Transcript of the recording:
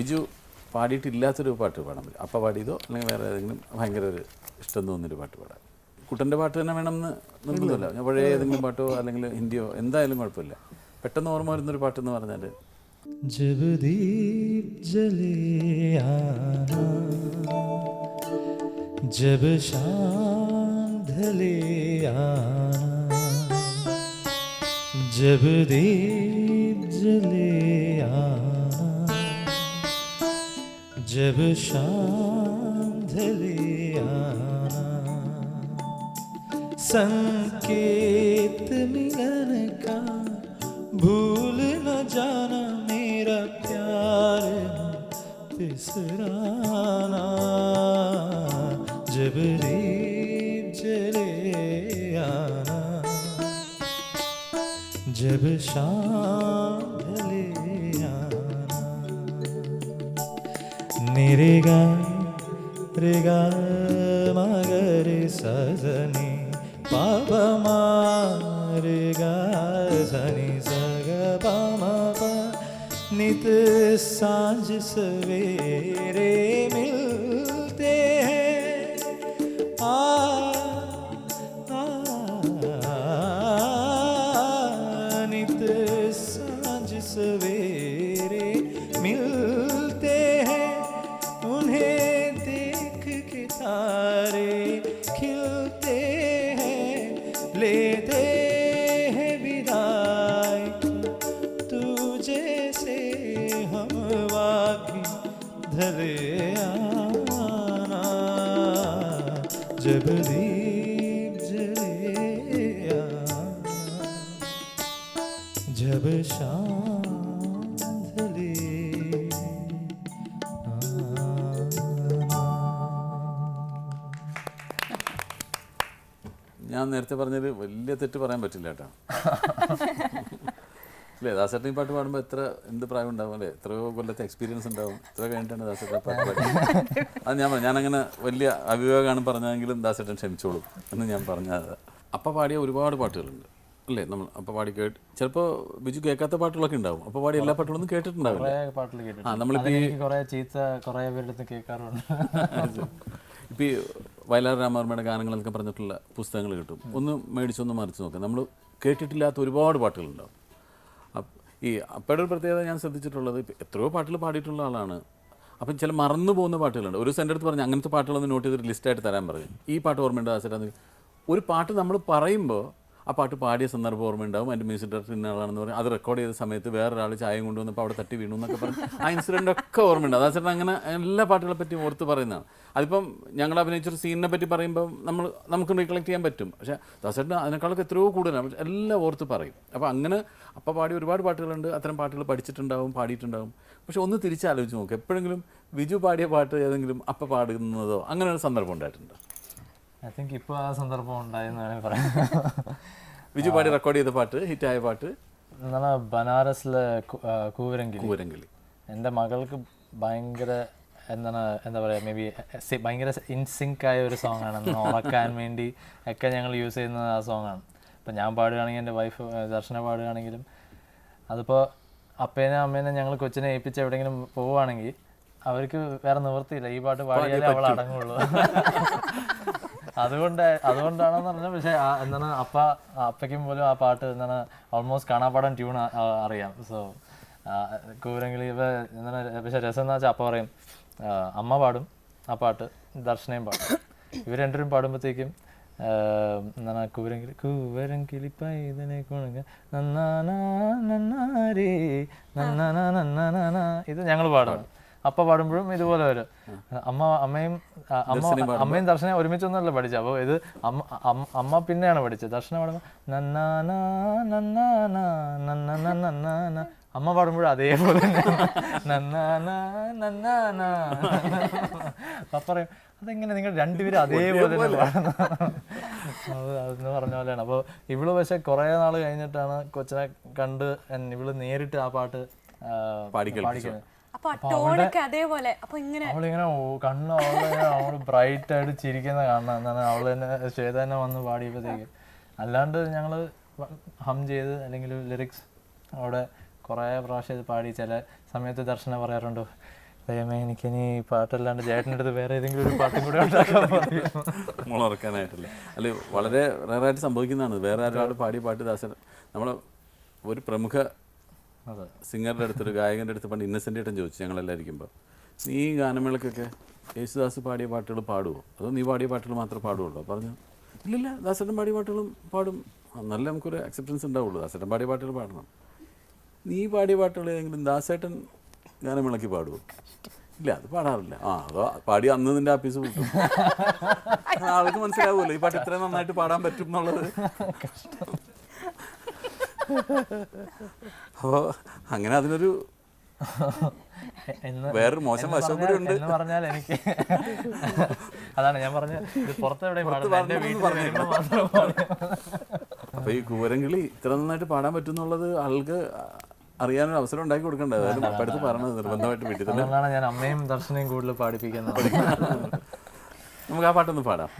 ബിജു പാടിയിട്ടില്ലാത്തൊരു പാട്ട് പാടാൻ പറ്റും. അപ്പം പാടിയതോ? അല്ലെങ്കിൽ വേറെ ഏതെങ്കിലും ഭയങ്കര ഒരു ഇഷ്ടം തോന്നിയൊരു പാട്ട് പാടാൻ. കുട്ടന്റെ പാട്ട് തന്നെ വേണമെന്ന് നിർബന്ധമില്ല. ഞാൻ പഴയ ഏതെങ്കിലും പാട്ടോ അല്ലെങ്കിൽ ഹിന്ദിയോ എന്തായാലും കുഴപ്പമില്ല. പെട്ടെന്ന് ഓർമ്മ വരുന്നൊരു പാട്ടെന്ന് പറഞ്ഞാൽ ജബദീപ് ജബ് ജബ് ജലേ ആ जब शाम ढले आना संकेत मिलन का, भूल न जाना मेरा प्यार तिसराना जब दीप जले आना, जब शाम നിരിക രിഗ മകരി സജനി പവമാരിഗ സനി സഗ പമ നിത് സാഞ്ച് സവേരെ മിൽ वाकी धरे आना जब दीप जले आना जब शाम ढले आना ഞാൻ നേരത്തെ പറഞ്ഞത് വലിയ തെറ്റ് പറയാൻ പറ്റില്ല കേട്ടോ അല്ലേ ദാസേട്ടൻ ഈ പാട്ട് പാടുമ്പോൾ എത്ര എന്ത് പ്രായം ഉണ്ടാവും അല്ലേ? എത്രയോ കൊല്ലത്തെ എക്സ്പീരിയൻസ് ഉണ്ടാവും. എത്ര കഴിഞ്ഞിട്ടാണ് ദാസേട്ടൻ പാട്ട് പാടുന്നത് അത് ഞാൻ പറഞ്ഞു ഞാനങ്ങനെ വലിയ അവിവേകമാണ് പറഞ്ഞതെങ്കിലും ദാസേട്ടൻ ക്ഷമിച്ചോളൂ എന്ന് ഞാൻ പറഞ്ഞത്. അപ്പം പാടിയ ഒരുപാട് പാട്ടുകളുണ്ട് അല്ലേ? നമ്മൾ അപ്പം പാടി കേട്ട് ചിലപ്പോൾ ബിജു കേൾക്കാത്ത പാട്ടുകളൊക്കെ ഉണ്ടാവും. അപ്പം പാടി എല്ലാ പാട്ടുകളൊന്നും കേട്ടിട്ടുണ്ടാവില്ല. കുറേ പാട്ടിൽ കേട്ടിട്ടുണ്ട്. ആ നമ്മളിപ്പോൾ ഈ കുറേ ചീത്ത കുറേ പേരുടെ കേൾക്കാറുണ്ട്. ഇപ്പോൾ ഈ വയലാർ രാമവർമ്മയുടെ ഗാനങ്ങളൊക്കെ പറഞ്ഞിട്ടുള്ള പുസ്തകങ്ങൾ കിട്ടും. ഒന്ന് മേടിച്ചൊന്ന് മറിച്ച് നോക്കാം. നമ്മൾ കേട്ടിട്ടില്ലാത്ത ഒരുപാട് പാട്ടുകളുണ്ടാവും. ഈ അപ്പയുടെ ഒരു പ്രത്യേകത ഞാൻ ശ്രദ്ധിച്ചിട്ടുള്ളത് എത്രയോ പാട്ടുകൾ പാടിയിട്ടുള്ള ആളാണ്. അപ്പം ചില മറന്നു പോകുന്ന പാട്ടുകളുണ്ട്. ഒരു ദിവസം എന്റെ അടുത്ത് പറഞ്ഞു അങ്ങനത്തെ പാട്ടുകളൊന്ന് നോട്ട് ചെയ്തൊരു ലിസ്റ്റായിട്ട് തരാൻ പറഞ്ഞു. ഈ പാട്ട് ഓർമ്മയുണ്ട് ആസരാന്ന് ഒരു പാട്ട് നമ്മൾ പറയുമ്പോൾ ആ പാട്ട് പാടിയ സന്ദർഭം ഓർമ്മയുണ്ടാവും. അതിന്റെ മ്യൂസിക് ഡയറക്ടർ ഇന്ന ആളാണെന്ന് പറയും. അത് റെക്കോർഡ് ചെയ്ത സമയത്ത് വേറൊരാൾ ചായം കൊണ്ടുവന്നപ്പോൾ അവിടെ തട്ടി വീണു എന്നൊക്കെ പറഞ്ഞു ആ ഇൻസിഡന്റ് ഒക്കെ ഓർമ്മയുണ്ട്. അതാ ചേട്ടൻ അങ്ങനെ എല്ലാ പാട്ടുകളെ പറ്റി ഓർത്ത് പറയുന്നതാണ്. അതിപ്പം ഞങ്ങൾ അഭിനയിച്ചൊരു സീനിനെ പറ്റി പറയുമ്പോൾ നമ്മൾ നമുക്ക് റീകളക്ട് ചെയ്യാൻ പറ്റും. പക്ഷേ ദാസേട്ടന് അതിനേക്കാളൊക്കെ എത്രയോ കൂടുതലാണ്. എല്ലാം ഓർത്ത് പറയും. അപ്പോൾ അങ്ങനെ അപ്പം പാടി ഒരുപാട് പാട്ടുകളുണ്ട്. അത്തരം പാട്ടുകൾ പഠിച്ചിട്ടുണ്ടാവും പാടിയിട്ടുണ്ടാവും. പക്ഷെ ഒന്ന് തിരിച്ചാലോചിച്ച് നോക്ക്. എപ്പോഴെങ്കിലും വിജു പാടിയ പാട്ട് ഏതെങ്കിലും അപ്പം പാടുന്നതോ അങ്ങനെ ഒരു സന്ദർഭം ഉണ്ടായിട്ടുണ്ടോ. ഐ തിങ്ക് ഇപ്പോൾ ആ സന്ദർഭം ഉണ്ടായെന്ന് വേണമെങ്കിൽ പറയാം. വിജു പാടി റെക്കോർഡ് ചെയ്ത പാട്ട് ഹിറ്റായ പാട്ട്. എന്നാണ് ബനാറസിലെ കു- ആ, കൂവരങ്കിളി എന്റെ മകൾക്ക് ഭയങ്കര എന്താണ് എന്താ പറയുക മേ ബി ഭയങ്കര ഇൻസിങ്ക് ആയ ഒരു സോങ് ആണ്. ഉറക്കാൻ വേണ്ടി ഒക്കെ ഞങ്ങൾ യൂസ് ചെയ്യുന്ന ആ സോങ് ആണ്. ഇപ്പം ഞാൻ പാടുകയാണെങ്കിൽ എന്റെ വൈഫ് ദർശന പാടുകയാണെങ്കിലും അതിപ്പോൾ അപ്പേനെ അമ്മേനെ ഞങ്ങൾ കൊച്ചിനെ ഏൽപ്പിച്ച് എവിടെയെങ്കിലും പോവുകയാണെങ്കിൽ അവർക്ക് വേറെ നിവൃത്തിയില്ല. ഈ പാട്ട് പാടിയാലേ അവൾ അടങ്ങുള്ളൂ. അതുകൊണ്ട് അതുകൊണ്ടാണെന്ന് പറഞ്ഞാൽ പക്ഷേ എന്താണ് അപ്പ അപ്പയ്ക്കും പോലും ആ പാട്ട് എന്താണ് ഓൾമോസ്റ്റ് കാണാപ്പാടം ട്യൂൺ അറിയാം. സോ കൂരങ്കിളി എന്താണ് പക്ഷെ രസം എന്ന് വെച്ചാൽ അപ്പ പറയും അമ്മ പാടും ആ പാട്ട് ദർശനയും പാടും. ഇവർ രണ്ടുപേരും പാടുമ്പോഴത്തേക്കും എന്താണ് കൂരങ്കിളി കൂവരം കിളിപ്പൈതനെ കുണുങ്ങ നന്നാനാ നന്നാരേ നന്നാനാ നന്നാനാ ഇത് ഞങ്ങൾ പാടണം അപ്പ പാടുമ്പോഴും ഇതുപോലെ വരും അമ്മ അമ്മയും അമ്മ അമ്മയും ദർശനം ഒരുമിച്ചൊന്നുമല്ല പഠിച്ചത് അപ്പോൾ ഇത് അമ്മ അമ്മ- പിന്നെയാണ് പഠിച്ചത് ദർശനം പാടുമ്പോൾ നന്നാന നന്നാന നന്നാന നന്നാനാ അമ്മ പാടുമ്പോഴും അതേപോലെ അപ്പൊ പറയും അതെങ്ങനെ നിങ്ങൾ രണ്ടുപേരും അതേപോലെ തന്നെ പാടുന്നു അത് അതെന്ന് പറഞ്ഞ പോലെയാണ് അപ്പോൾ ഇവൾ പക്ഷെ കുറേ നാൾ കഴിഞ്ഞിട്ടാണ് കൊച്ചിനെ കണ്ട് ഇവൾ നേരിട്ട് ആ പാട്ട് പാടിക്കുന്നത് അപ്പൊ ടോണൊക്കെ അതേപോലെ. അപ്പൊ ഇങ്ങനെ അവളിങ്ങനെ കണ്ണ് അവൾ ബ്രൈറ്റ് ആയിട്ട് ചിരിക്കുന്ന കാണണം. എന്നാണ് അവൾ തന്നെ ശ്വേത തന്നെ വന്ന് പാടിയപ്പോഴത്തേക്ക്. അല്ലാണ്ട് ഞങ്ങൾ ഹം ചെയ്ത് അല്ലെങ്കിൽ ലിറിക്സ് അവിടെ കുറേ പ്രാവശ്യം ഇത് പാടി. ചില സമയത്ത് ദർശന പറയാറുണ്ട് ദൈവമേ എനിക്കിനി ഇനി പാട്ടല്ലാണ്ട് ചേട്ടന്റെ അടുത്ത് വേറെ ഏതെങ്കിലും ഒരു പാട്ടും കൂടെ ഉണ്ടാക്കാൻ മുളറക്കാനായിട്ടല്ല അല്ല വളരെ റേറായിട്ട് സംഭവിക്കുന്നതാണ്. വേറെ ഒരാൾ പാടി പാട്ട് ദാസൻ? നമ്മൾ ഒരു പ്രമുഖ സിംഗറുടെ അടുത്തൊരു ഗായകന്റെ അടുത്ത് പണ്ട് ഇന്നസെന്റ് ഏട്ടൻ ചോദിച്ചു ഞങ്ങളെല്ലാം ഇരിക്കുമ്പോൾ നീ ഈ ഗാനമേളക്കൊക്കെ യേശുദാസ് പാടിയ പാട്ടുകൾ പാടുമോ അതോ നീ പാടിയ പാട്ടുകൾ മാത്രമേ പാടുള്ളൂ പറഞ്ഞു ഇല്ലില്ല ദാസേട്ടൻ പാടിയ പാട്ടുകളും പാടും. നല്ല നമുക്കൊരു അക്സെപ്റ്റൻസ് ഉണ്ടാവുള്ളൂ. ദാസേട്ടൻ പാടിയ പാട്ടുകൾ പാടണം. നീ പാടിയ പാട്ടുകൾ ഏതെങ്കിലും ദാസേട്ടൻ ഗാനമേളയ്ക്ക് പാടുമോ ഇല്ല അത് പാടാറില്ല. ആ അതോ പാടി അന്ന് നിന്റെ ആപ്പീസ് കിട്ടും. ആൾക്ക് മനസ്സിലാവുമല്ലോ ഈ പാട്ട് ഇത്രയും നന്നായിട്ട് പാടാൻ പറ്റും എന്നുള്ളത്. അപ്പോൾ അങ്ങനെ അതിനൊരു വേറൊരു മോശം വശം കൂടി ഉണ്ട്. എന്ന് പറഞ്ഞാൽ എനിക്ക് അതാണ് ഞാൻ പറഞ്ഞത് പുറത്തെവിടെ അപ്പൊ ഈ കൂരങ്കിളി ഇത്ര നന്നായിട്ട് പാടാൻ പറ്റുന്നുള്ളത് ആൾക്ക് അറിയാനൊരു അവസരം ഉണ്ടാക്കി കൊടുക്കണ്ടേ? അതായത് അടുത്ത് പറഞ്ഞത് നിർബന്ധമായിട്ട് വീട്ടിൽ തന്നെ. ഞാൻ അമ്മയും ദർശനയും കൂടുതൽ പാടിപ്പിക്കുന്നത്. നമുക്ക് ആ പാട്ടൊന്ന് പാടാം.